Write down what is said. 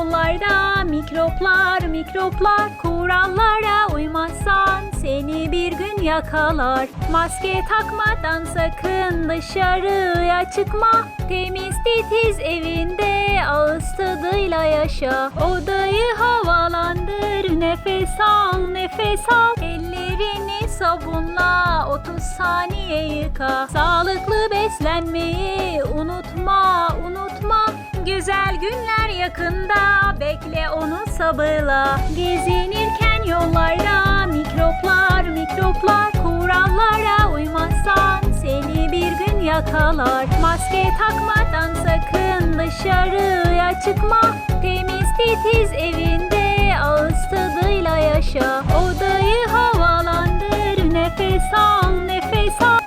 yollarda mikroplar mikroplar kurallara uymazsan seni bir gün yakalar. Maske takmadan sakın dışarıya çıkma. Temiz titiz evinde ağız tadıyla yaşa. Odayı havalandır nefes al nefes al. Ellerini sabunla 30 saniye yıka. Sağlıklı beslenmeyi unutma unutma. Güzel günler yakında. Bekle onu sabırla Gezinirken yollarda mikroplar mikroplar kurallara uymazsan seni bir gün yakalar. Maske takmadan sakın dışarıya çıkma. Temiz titiz evinde ağız tadıyla yaşa. Odayı havalandır nefes al nefes al.